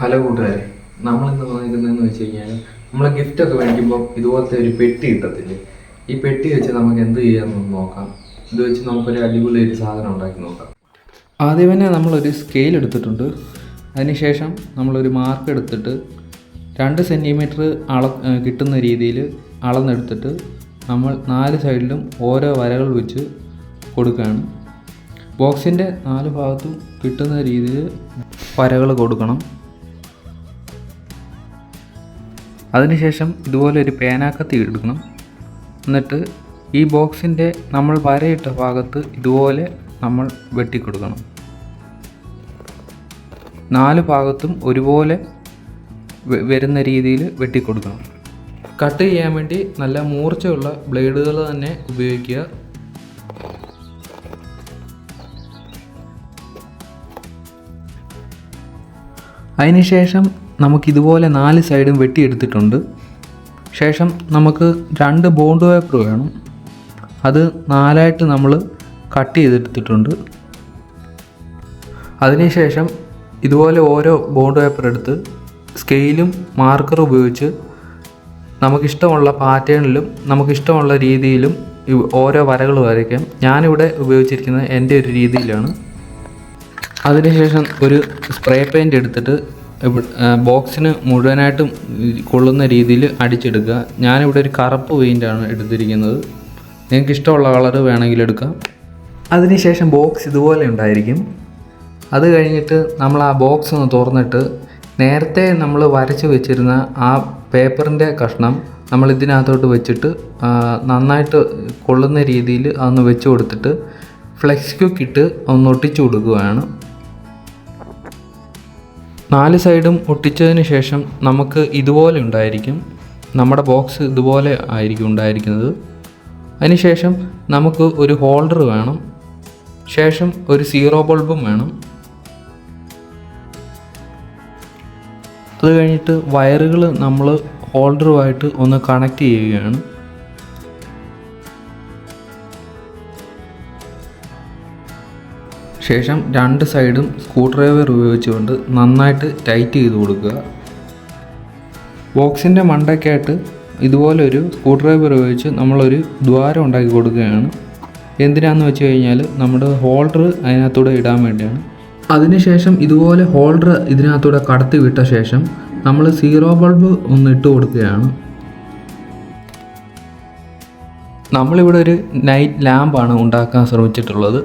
Hello കൂട്ടുകാരെ നമ്മളിന്ന് പറഞ്ഞിരുന്നതെന്ന് വെച്ച് കഴിഞ്ഞാൽ നമ്മൾ ഗിഫ്റ്റ് ഒക്കെ മേടിക്കുമ്പോൾ ഇതുപോലത്തെ ഒരു പെട്ടി കിട്ടത്തില്ലേ? ഈ പെട്ടി വെച്ച് നമുക്ക് എന്ത് ചെയ്യാമെന്ന് നോക്കാം. ഇത് വെച്ച് നമുക്കൊരു അടിപൊളി ഒരു സാധനം ഉണ്ടാക്കി നോക്കാം. ആദ്യം തന്നെ നമ്മളൊരു സ്കെയിൽ എടുത്തിട്ടുണ്ട്. അതിനുശേഷം നമ്മളൊരു മാർക്ക് എടുത്തിട്ട് രണ്ട് സെന്റിമീറ്റർ അള കിട്ടുന്ന രീതിയിൽ അളന്നെടുത്തിട്ട് നമ്മൾ നാല് സൈഡിലും ഓരോ വരകൾ വെച്ച് കൊടുക്കുകയാണ്. ബോക്സിന്റെ നാല് ഭാഗത്തും കിട്ടുന്ന രീതിയിൽ വരകൾ കൊടുക്കണം. അതിനുശേഷം ഇതുപോലെ ഒരു പേനാക്കത്തി എടുക്കണം എന്നിട്ട് ഈ ബോക്സിന്റെ നമ്മൾ വരയിട്ട ഭാഗത്ത് ഇതുപോലെ നമ്മൾ വെട്ടിക്കൊടുക്കണം. നാല് ഭാഗത്തും ഒരുപോലെ വരുന്ന രീതിയിൽ വെട്ടിക്കൊടുക്കണം. കട്ട് ചെയ്യാൻ വേണ്ടി നല്ല മൂർച്ചയുള്ള ബ്ലേഡുകൾ തന്നെ ഉപയോഗിക്കുക. അതിനുശേഷം നമുക്കിതുപോലെ നാല് സൈഡും വെട്ടിയെടുത്തിട്ടുണ്ട്. ശേഷം നമുക്ക് രണ്ട് ബോണ്ട് പേപ്പർ വേണം. അത് നാലായിട്ട് നമ്മൾ കട്ട് ചെയ്തെടുത്തിട്ടുണ്ട്. അതിനുശേഷം ഇതുപോലെ ഓരോ ബോണ്ട് പേപ്പർ എടുത്ത് സ്കെയിലും മാർക്കറും ഉപയോഗിച്ച് നമുക്കിഷ്ടമുള്ള പാറ്റേണിലും നമുക്കിഷ്ടമുള്ള രീതിയിലും ഓരോ വരകൾ വരയ്ക്കാം. ഞാനിവിടെ ഉപയോഗിച്ചിരിക്കുന്നത് എന്റെ ഒരു രീതിയിലാണ്. അതിനുശേഷം ഒരു സ്പ്രേ പെയിന്റ് എടുത്തിട്ട് ബോക്സിന് മുഴുവനായിട്ടും കൊള്ളുന്ന രീതിയിൽ അടിച്ചെടുക്കുക. ഞാനിവിടെ ഒരു കറുപ്പ് പെയിന്റാണ് എടുത്തിരിക്കുന്നത്. നിങ്ങൾക്ക് ഇഷ്ടമുള്ള കളർ വേണമെങ്കിൽ എടുക്കാം. അതിനുശേഷം ബോക്സ് ഇതുപോലെ ഉണ്ടായിരിക്കും. അത് കഴിഞ്ഞിട്ട് നമ്മൾ ആ ബോക്സ് ഒന്ന് തുറന്നിട്ട് നേരത്തെ നമ്മൾ വരച്ച് വെച്ചിരുന്ന ആ പേപ്പറിന്റെ കഷ്ണം നമ്മൾ ഇതിനകത്തോട്ട് വെച്ചിട്ട് നന്നായിട്ട് കൊള്ളുന്ന രീതിയിൽ അതൊന്ന് വെച്ച് കൊടുത്തിട്ട് ഫ്ലെക്സ് ക്യൂക്കിട്ട് ഒന്ന് ഒട്ടിച്ചു കൊടുക്കുകയാണ്. നാല് സൈഡും ഒട്ടിച്ചതിന് ശേഷം നമുക്ക് ഇതുപോലെ ഉണ്ടായിരിക്കും. നമ്മുടെ ബോക്സ് ഇതുപോലെ ആയിരിക്കും ഉണ്ടായിരിക്കുന്നത്. അതിനുശേഷം നമുക്ക് ഒരു ഹോൾഡർ വേണം. ശേഷം ഒരു സീറോ ബൾബും വേണം. അത് കഴിഞ്ഞിട്ട് വയറുകൾ നമ്മൾ ഹോൾഡറുമായിട്ട് ഒന്ന് കണക്ട് ചെയ്യുകയാണ്. ശേഷം രണ്ട് സൈഡും സ്ക്രൂ ഡ്രൈവർ ഉപയോഗിച്ചുകൊണ്ട് നന്നായിട്ട് ടൈറ്റ് ചെയ്ത് കൊടുക്കുക. ബോക്സിന്റെ മണ്ടയ്ക്കായിട്ട് ഇതുപോലെ ഒരു സ്ക്രൂ ഡ്രൈവർ ഉപയോഗിച്ച് നമ്മളൊരു ദ്വാരം ഉണ്ടാക്കി കൊടുക്കുകയാണ്. എന്തിനാന്ന് വെച്ച് കഴിഞ്ഞാൽ നമ്മുടെ ഹോൾഡർ അതിനകത്തൂടെ ഇടാൻ വേണ്ടിയാണ്. അതിനുശേഷം ഇതുപോലെ ഹോൾഡർ ഇതിനകത്തൂടെ കടത്തി വിട്ട ശേഷം നമ്മൾ സീറോ ബൾബ് ഒന്ന് ഇട്ട് കൊടുക്കുകയാണ്. നമ്മളിവിടെ ഒരു നൈറ്റ് ലാമ്പാണ് ഉണ്ടാക്കാൻ ശ്രമിച്ചിട്ടുള്ളത്.